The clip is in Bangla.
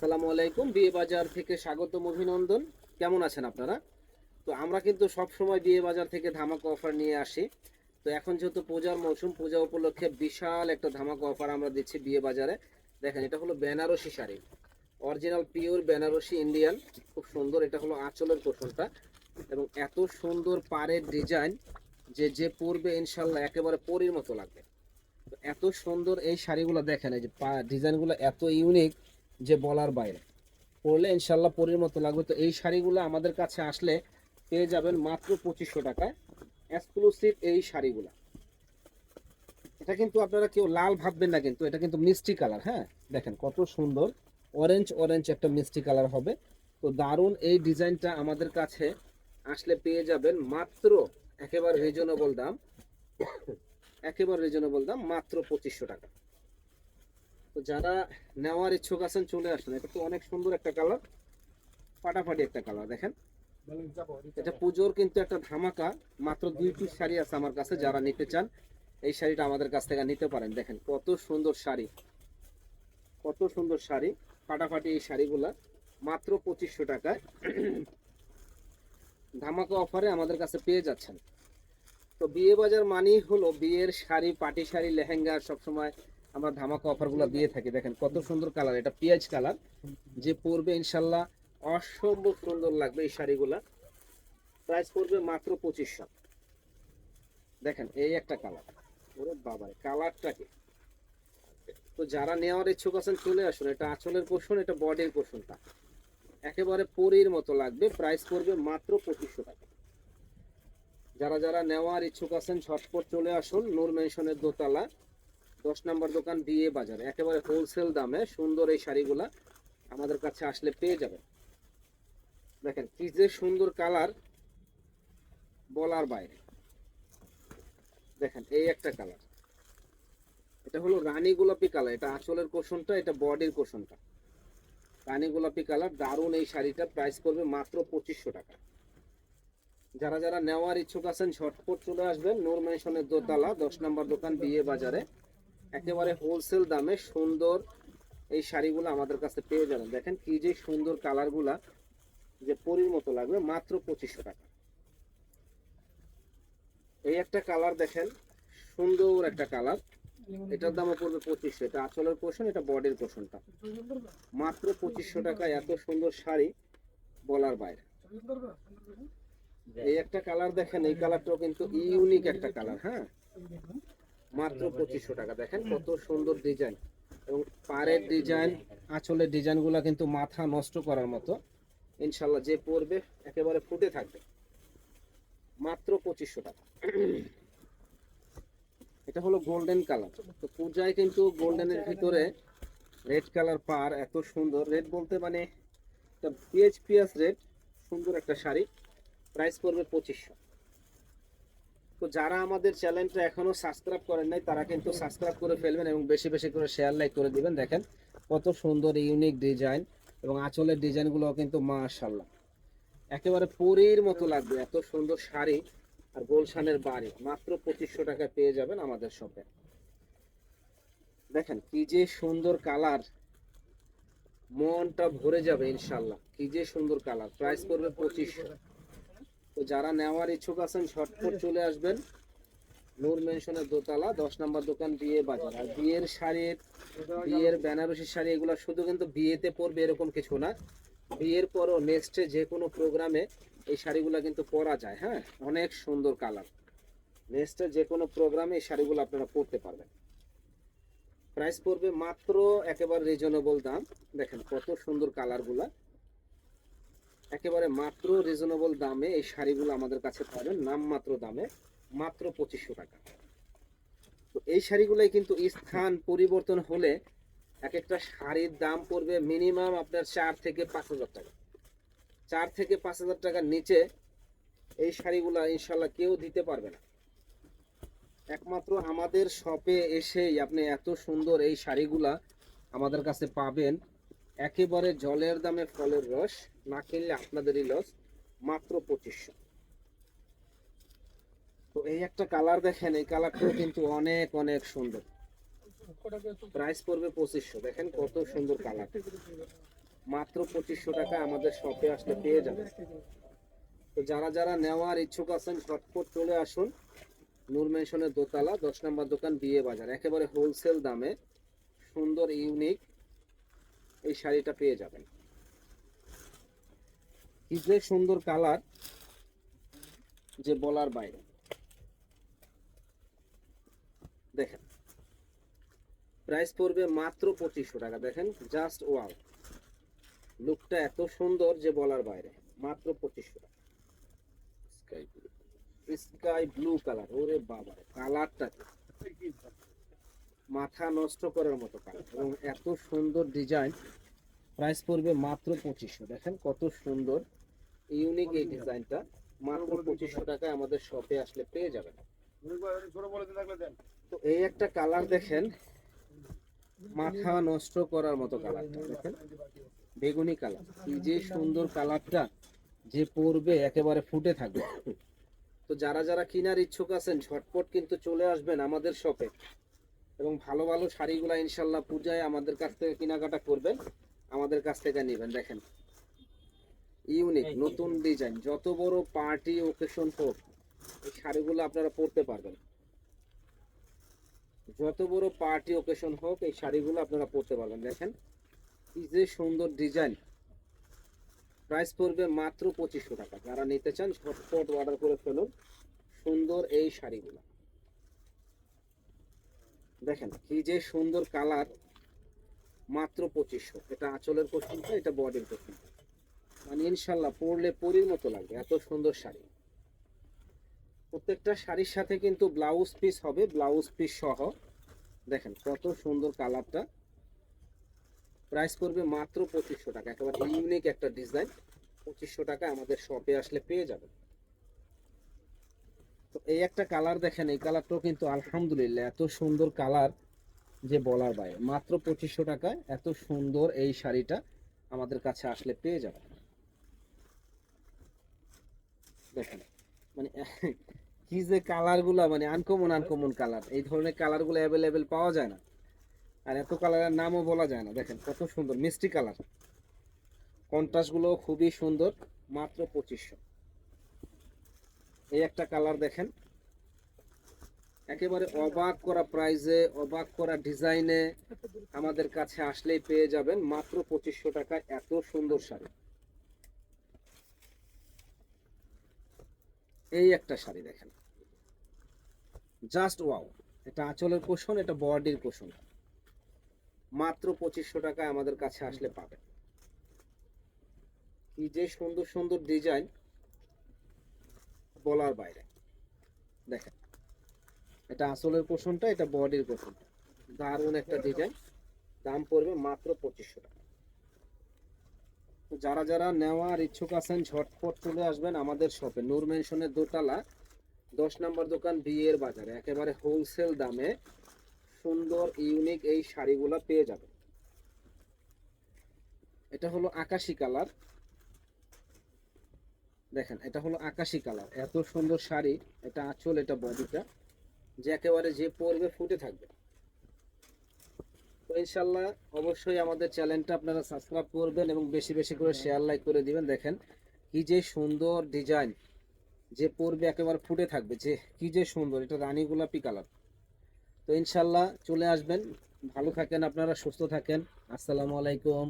আসসালামু আলাইকুম বিয়ে বাজার থেকে স্বাগতম অভিনন্দন। কেমন আছেন আপনারা? তো আমরা কিন্তু সব সময় বিয়ে বাজার থেকে ধামাকা অফার নিয়ে আসি। তো এখন যেহেতু পূজার মৌসুম, পূজা উপলক্ষে বিশাল একটা ধামাকা অফার আমরা দিচ্ছি বিয়ে বাজারে দেখেন, এটা হলো Banarasi sari. Original pure Banarasi Indian খুব সুন্দর, এটা হলো আঁচলের কোষণটা এবং এত সুন্দর পাড়ের ডিজাইন যে যে পরবে ইনশাল্লাহ একেবারে পরির মতো লাগবে। এত সুন্দর এই শাড়িগুলো দেখেন, এই যে ডিজাইনগুলো এত ইউনিক যে বলার বাইরে। পরলে ইনশাল্লাহ পরির মতো লাগবে। তো এই শাড়িগুলো আমাদের কাছে আসলে পেয়ে যাবেন মাত্র পঁচিশশো টাকায়। এক্সক্লুসিভ এই শাড়িগুলো। এটা কিন্তু আপনারা কেউ লাল ভাববেন না কিন্তু, এটা কিন্তু মিষ্টি কালার হ্যাঁ? দেখেন কত সুন্দর। অরেঞ্জ অরেঞ্জ একটা মিষ্টি কালার হবে। তো দারুণ এই ডিজাইনটা আমাদের কাছে আসলে পেয়ে যাবেন মাত্র একেবারে রিজনেবল দাম। একেবারে রিজনেবল দাম মাত্র পঁচিশশো টাকা। তো যারা নেওয়ার ইচ্ছুক আছেন, চলে আসুন। এটা তো অনেক সুন্দর একটা কালার। ফাটাফাটি একটা কালার, দেখেন। এটা পুজোর কিন্তু একটা ধামাকা, মাত্র দুই পিস শাড়ি আছে আমার কাছে, যারা নিতে চান, এই শাড়িটা আমাদের কাছ থেকে নিতে পারেন। দেখেন, কত সুন্দর শাড়ি। কত সুন্দর শাড়ি, ফাটাফাটি এই শাড়িগুলা, মাত্র পঁচিশশো টাকায়। ধামাকা অফারে আমাদের কাছে পেয়ে যাচ্ছেন। তো বিয়ে বাজার মানেই হলো বিয়ের শাড়ি, পাটি শাড়ি, লেহেঙ্গা সবসময় আমরা ধামাকা অফারগুলো দিয়ে থাকি। দেখেন কত সুন্দর কালার এটা পেঁয়াজ কালার যে পরবে ইনশাল্লাহ অসম্ভব সুন্দর লাগবে এই শাড়িগুলা। প্রাইস পড়বে মাত্র পঁচিশশো। দেখেন এই একটা কালার ওরে বাবা কালারটা কি? তো যারা নেওয়ার ইচ্ছুক আছেন, চলে আসুন। এটা আঁচলের পোষণ এটা বডির পোষণটা একেবারে পরির মতো লাগবে। প্রাইস পড়বে মাত্র পঁচিশশো টাকা। যারা যারা নেওয়ার ইচ্ছুক আছেন, ঝটপট চলে আসুন। নূর মেনশনের দোতলা। দশ নম্বর দোকান বিয়ে বাজার, একেবারে হোলসেল দামে সুন্দর এই শাড়িগুলা আমাদের কাছে আসলে পেয়ে যাবেন। দেখেন, কি যে সুন্দর কালার বলার বাইরে। দেখেন, এই একটা কালার। এটা হলো রানী গোলাপি কালার, এটা আঁচলের কোষণটা, এটা বডির কোষণটা। রানী গোলাপি কালার, দারুণ এই শাড়িটা প্রাইস করবে মাত্র পঁচিশশো টাকা। যারা যারা নেওয়ার ইচ্ছুক আছেন, ঝটপট চলে আসবেন। নূর মেনশনের দোতলা, দশ নম্বর দোকান, বিয়ে বাজারে। একেবারে হোলসেল দামে সুন্দর এই শাড়িগুলো আমাদের কাছে পেয়ে যাবেন। দেখেন কি যে সুন্দর কালারগুলা যে পরির মতো লাগবে, মাত্র পঁচিশশো টাকা। এই একটা কালার দেখেন, সুন্দর একটা কালার। এটার দামও পড়বে পঁচিশশো। এটা আঁচলের পোষণ এটা বডির পোষণটা মাত্র পঁচিশশো টাকা এত সুন্দর শাড়ি বলার বাইরে। এই একটা কালার দেখেন, এই কালারটাও কিন্তু ইউনিক একটা কালার হ্যাঁ? মাত্র পঁচিশশো টাকা। দেখেন কত সুন্দর ডিজাইন এবং পাড়ের ডিজাইন আঁচলের ডিজাইনগুলো কিন্তু মাথা নষ্ট করার মতো। ইনশাল্লাহ যে পরবে একেবারে ফুটে থাকবে। মাত্র পঁচিশশো টাকা। এটা হলো গোল্ডেন কালার তো পূজায় কিন্তু গোল্ডেনের ভিতরে রেড কালার পার এত সুন্দর। রেড বলতে মানে এটা পিএইচ পিএস রেড সুন্দর একটা শাড়ি। প্রাইস পড়বে পঁচিশশো। তো যারা আমাদের চ্যানেলটা এখনও সাবস্ক্রাইব করেন নাই, তারা কিন্তু সাবস্ক্রাইব করে ফেলবেন এবং বেশি বেশি করে শেয়ার লাইক করে দিবেন। দেখেন কত সুন্দর ইউনিক ডিজাইন এবং আঁচলের ডিজাইনগুলো কিন্তু মাশাল্লাহ একেবারে পরীর মতো লাগবে, এত সুন্দর শাড়ি আর গোলশানের বাড়ি। মাত্র পঁচিশশো টাকায় পেয়ে যাবেন আমাদের শপে দেখেন কি যে সুন্দর কালার, মনটা ভরে যাবে ইনশাল্লাহ কি যে সুন্দর কালার প্রাইস পড়বে পঁচিশশো। তো যারা নেওয়ার ইচ্ছুক আছেন, ঝটপট চলে আসবেন। নূর মেনশনের দোতলা, দশ নম্বর দোকান, বিয়ে বাজার। আর বিয়ের শাড়ির বিয়ের বেনারসি শাড়ি, এগুলো শুধু কিন্তু বিয়েতে পরবে এরকম কিছু না। বিয়ের পরও নেক্সটে যে কোনো প্রোগ্রামে এই শাড়িগুলো কিন্তু পরা যায় হ্যাঁ? অনেক সুন্দর কালার নেক্সটে যে কোনো প্রোগ্রামে এই শাড়িগুলো আপনারা পরতে পারবেন। প্রাইস পড়বে মাত্র একেবারে রিজনেবল দাম। দেখেন কত সুন্দর কালারগুলা একেবারে মাত্র রিজনেবল দামে এই শাড়িগুলো আমাদের কাছে পাবেন নামমাত্র দামে, মাত্র পঁচিশশো টাকা। তো এই শাড়িগুলাই কিন্তু স্থান পরিবর্তন হলে এক একটা শাড়ির দাম পড়বে মিনিমাম আপনার চার থেকে পাঁচ হাজার টাকা। চার থেকে পাঁচ হাজার টাকার নিচে এই শাড়িগুলো ইনশাল্লাহ কেউ দিতে পারবে না। একমাত্র আমাদের শপে এসেই আপনি এত সুন্দর এই শাড়িগুলা আমাদের কাছে পাবেন। একেবারে জলের দামে ফলের রস, না কিনলে আপনাদেরই লস মাত্র পঁচিশশো। তো এই একটা কালার দেখেন, এই কালারটাও কিন্তু অনেক অনেক সুন্দর। প্রাইস পড়বে পঁচিশশো। দেখেন কত সুন্দর কালার মাত্র পঁচিশশো টাকা আমাদের শপে আসলে পেয়ে যাবেন। তো যারা যারা নেওয়ার ইচ্ছুক আছেন, ঝটপট চলে আসুন। নূর মেনশনের দোতলা, দশ নম্বর দোকান, বিয়ে বাজার। একেবারে হোলসেল দামে। সুন্দর ইউনিক এই শাড়িটা পেয়ে যাবেন। কি যে সুন্দর কালার যে বলার বাইরে। দেখেন প্রাইস পড়বে মাত্র পঁচিশশো টাকা। দেখেন জাস্ট ওয়াও লুকটা এত সুন্দর যে বলার বাইরে। মাত্র পঁচিশশো টাকা। Sky blue sky blue colour ওরে বাবা কালারটা মাথা নষ্ট করার মতো কালার এবং এত সুন্দর ডিজাইন প্রাইস পড়বে মাত্র পঁচিশশো। দেখেন কত সুন্দর ইউনিক এই ডিজাইনটা মাত্র পঁচিশশো টাকায় আমাদের শপে আসলে পেয়ে যাবেন। তো এই একটা কালার দেখেন, মাথা নষ্ট করার মতো কালারটা দেখেন, বেগুনি কালার কি যে সুন্দর কালারটা যে পরবে একেবারে ফুটে থাকবে। তো যারা যারা কেনার ইচ্ছুক আছেন, ঝটপট কিন্তু চলে আসবেন আমাদের শপে এবং ভালো ভালো শাড়িগুলো ইনশাল্লাহ পূজায় আমাদের কাছ থেকে কেনাকাটা করবেন। আমাদের কাছ থেকে নেবেন দেখেন। ইউনিক নতুন ডিজাইন যত বড় পার্টি ওকেশন হোক এই শাড়িগুলো আপনারা পরতে পারবেন। যত বড় পার্টি ওকেশন হোক এই শাড়িগুলো আপনারা পরতে পারবেন দেখেন। কি যে সুন্দর ডিজাইন। প্রাইস পড়বে মাত্র পঁচিশশো টাকা। যারা নিতে চান ঝটপট অর্ডার করে ফেলুন। সুন্দর এই শাড়িগুলো। দেখেন কি যে সুন্দর কালার, মাত্র পঁচিশশো। এটা আঁচলের কোশ্চেনটা এটা বডির কোশ্চেনটা মানে ইনশাল্লাহ পরলে পরির মতো লাগবে, এত সুন্দর শাড়ি। প্রত্যেকটা শাড়ির সাথে কিন্তু ব্লাউজ পিস হবে ব্লাউজ পিস সহ। দেখেন, কত সুন্দর কালারটা। প্রাইস পড়বে মাত্র পঁচিশশো টাকা, একেবারে ইউনিক একটা ডিজাইন পঁচিশশো টাকা আমাদের শপে আসলে পেয়ে যাবেন। তো এই একটা কালার দেখেন, এই কালারটাও কিন্তু আলহামদুলিল্লাহ এত সুন্দর কালার যে বলার বাইরে। মাত্র পঁচিশশো টাকায় এত সুন্দর এই শাড়িটা আমাদের কাছে আসলে পেয়ে যাবেন। দেখেন মানে কি যে কালারগুলা মানে আনকমন আনকমন কালার এই ধরনের কালারগুলো অ্যাভেলেবেল পাওয়া যায় না। আর এত কালারের নামও বলা যায় না। দেখেন, কত সুন্দর, মিষ্টি কালার কন্ট্রাস্টগুলো খুবই সুন্দর, মাত্র পঁচিশশো। এই একটা কালার দেখেন। একেবারে অবাক করা প্রাইজে অবাক করা ডিজাইনে আমাদের কাছে আসলেই পেয়ে যাবেন মাত্র পঁচিশশো টাকায় এত সুন্দর শাড়ি। এই একটা শাড়ি দেখেন। জাস্ট ওয়াও এটা আঁচলের কোষণ এটা বডির কোষণ মাত্র পঁচিশশো টাকায় আমাদের কাছে আসলে পাবেন। কি যে সুন্দর সুন্দর ডিজাইন বলার বাইরে। দেখেন, এটা আঁচলের কোষণটা এটা বডির কোষণটা দারুণ একটা ডিজাইন দাম পড়বে মাত্র পঁচিশশো টাকা। যারা যারা নেওয়ার ইচ্ছুক আছেন, ঝটপট চলে আসবেন আমাদের শপে নূর মেনশনের দোতলা, দশ নম্বর দোকান বিয়ের বাজারে। একেবারে হোলসেল দামে সুন্দর ইউনিক এই শাড়িগুলো পেয়ে যাবেন। এটা হলো আকাশি কালার। দেখেন, এটা হলো আকাশি কালার। এত সুন্দর শাড়ি, এটা আঁচল, এটা বডিটা যে একেবারে যে পরবে ফুটে থাকবে। তো ইনশাল্লাহ অবশ্যই আমাদের চ্যানেলটা আপনারা সাবস্ক্রাইব করবেন এবং বেশি বেশি করে শেয়ার লাইক করে দিবেন। দেখেন, কি যে সুন্দর ডিজাইন যে পরবে একেবারে ফুটে থাকবে, যে কি যে সুন্দর, এটা রানী গোলাপি কালার। তো ইনশাল্লাহ চলে আসবেন। ভালো থাকেন আপনারা, সুস্থ থাকেন। আসসালামু আলাইকুম।